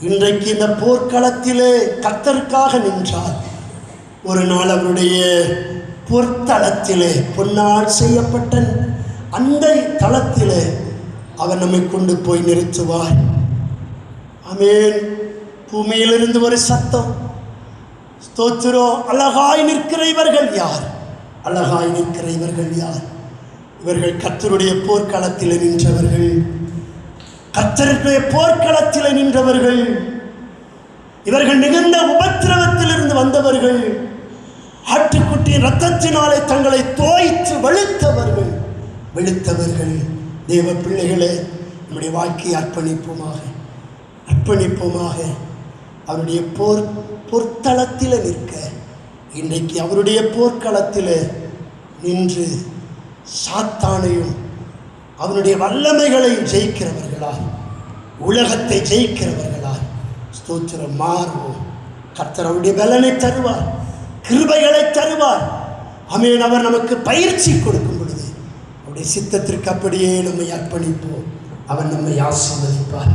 இன்றைக்கு இந்த போர்க்களத்திலே கத்தருக்காக நின்றார். ஒரு நாள் அவருடைய பொற்தளத்திலே பொன்னால் செய்யப்பட்ட அந்த தளத்திலே அவர் நம்மை கொண்டு போய் நிறுத்துவார். அமேன் பூமியிலிருந்து ஒரு சத்தம். ஸ்தோத்திரோ அழகாய் நிற்கிற இவர்கள் யார்? அழகாய் நிற்கிற இவர்கள் யார்? இவர்கள் கத்தருடைய போர்க்களத்தில் நின்றவர்கள். கத்தருடைய போர்க்களத்தில் நின்றவர்கள் இவர்கள் மிகுந்த உபத்திரவத்திலிருந்து வந்தவர்கள் ஆட்டுக்குட்டியின் ரத்தத்தினாலே தங்களை தோய்த்து வெளுத்தவர்கள் வெளுத்தவர்கள். தேவ பிள்ளைகளே நம்முடைய வாழ்க்கையை அர்ப்பணிப்போமாக அர்ப்பணிப்போமாக. அவருடைய போர் பொற்தளத்தில் நிற்க இன்றைக்கு அவருடைய போர்க்களத்தில் நின்று சாத்தானையும் அவனுடைய வல்லமைகளை ஜெயிக்கிறவர்களாய் உலகத்தை ஜெயிக்கிறவர்களாய் ஸ்தோத்திரம் மாறுவோம். கர்த்தர் அவருடைய பலனை தருவார் கிருபைகளை தருவார். அமேன் அவர் நமக்கு பயிற்சி கொடுக்கும் பொழுது அவருடைய சித்தத்திற்கு அப்படியே நம்மை அர்ப்பணிப்போம். அவன் நம்மை ஆசீர்வதிப்பார்.